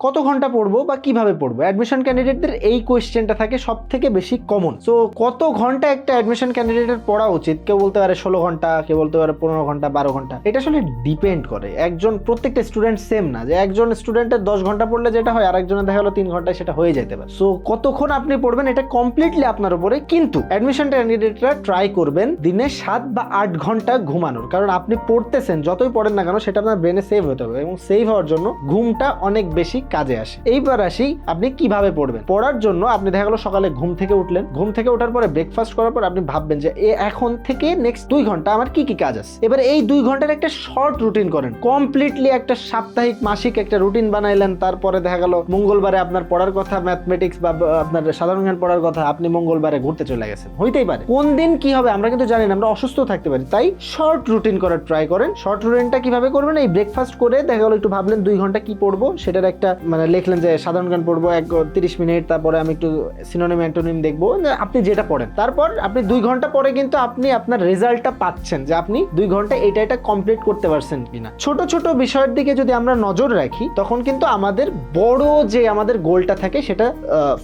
কত ঘণ্টা পড়ব বা কীভাবে পড়ব? অ্যাডমিশন ক্যান্ডিডেটদের এই কোয়েশ্চেনটা থাকে সব থেকে বেশি কমন সো কত ঘণ্টা একটা অ্যাডমিশন ক্যান্ডিডেটের পড়া উচিত? কেউ বলতে পারে ষোলো ঘণ্টা, কেউ বলতে পারে পনেরো ঘণ্টা, বারো ঘণ্টা। এটা আসলে ডিপেন্ড করে। একজন, প্রত্যেকটা স্টুডেন্ট সেম না। যে একজন স্টুডেন্টের দশ ঘণ্টা পড়লে যেটা হয়, আরেকজনের দেখা গেলো তিন ঘন্টায় সেটা হয়ে যেতে পারে। সো কতক্ষণ আপনি পড়বেন এটা কমপ্লিটলি আপনার উপরে, কিন্তু অ্যাডমিশন ক্যান্ডিডেটরা ট্রাই করবেন দিনে সাত বা আট ঘণ্টা ঘুমানোর। কারণ আপনি পড়তেছেন, যতই পড়েন না কেন, সেটা আপনার ব্রেনে সেভ হতে হবে এবং সেভ হওয়ার জন্য ঘুমটা অনেক বেশি কাজে আসে। এইবার আসি আপনি কীভাবে পড়বেন? পড়ার জন্য আপনি দেখা গেলো সকালে ঘুম থেকে উঠলেন। ঘুম থেকে ওঠার পরে ব্রেকফাস্ট করার পর আপনি ভাববেন যে এখন থেকে নেক্সট দুই ঘণ্টা আমার কি কি কাজ আছে? এবার এই দুই ঘণ্টার একটা শর্ট রুটিন করেন। কমপ্লিটলি একটা সাপ্তাহিক, মাসিক একটা রুটিন বানাইলেন। তারপরে দেখা গেল মঙ্গলবারে আপনার পড়ার কথা ম্যাথমেটিক্স বা আপনার সাধারণ জ্ঞান পড়ার কথা, আপনি মঙ্গলবারে ঘুরতে চলে গেছেন। হইতেই পারে। কোন দিন কি হবে আমরা কিন্তু জানি না, আমরা অসুস্থ থাকতে পারি। তাই শর্ট রুটিন করার ট্রাই করেন। শর্ট রুটিনটা কীভাবে করবেন? এই ব্রেকফাস্ট করে দেখা গেলো একটু ভাবলেন দুই ঘণ্টা কি পড়ব? সেটার একটা মানে লিখলেন যে, সাধারণ গান পড়ব এক তিরিশ মিনিট, তারপরে আমি একটু সিনোনিম অ্যান্টোনিম দেখব। আপনি যেটা পড়েন। তারপর আপনি দুই ঘণ্টা পরে কিন্তু আপনি আপনার রেজাল্টটা পাচ্ছেন যে, আপনি দুই ঘণ্টা এটা এটা কমপ্লিট করতে পারছেন কিনা। ছোট ছোট বিষয়ের দিকে যদি আমরা নজর রাখি, তখন কিন্তু আমাদের বড় যে, আমাদের গোলটা থাকে, সেটা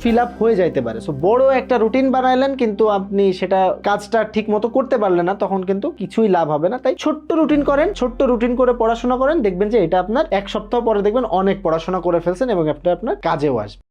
ফিল আপ হয়ে যাইতে পারে। সো বড় একটা রুটিন বানাইলেন, কিন্তু আপনি সেটা কাজটা ঠিক মতো করতে পারলেন না, তখন কিন্তু কিছুই লাভ হবে না। তাই ছোট্ট রুটিন করেন, ছোট্ট রুটিন করে পড়াশোনা করেন, দেখবেন যে, এটা আপনার এক সপ্তাহ পরে দেখবেন অনেক পড়াশোনা করে ফেলছেন এবং এটা আপনার কাজেও আসবে।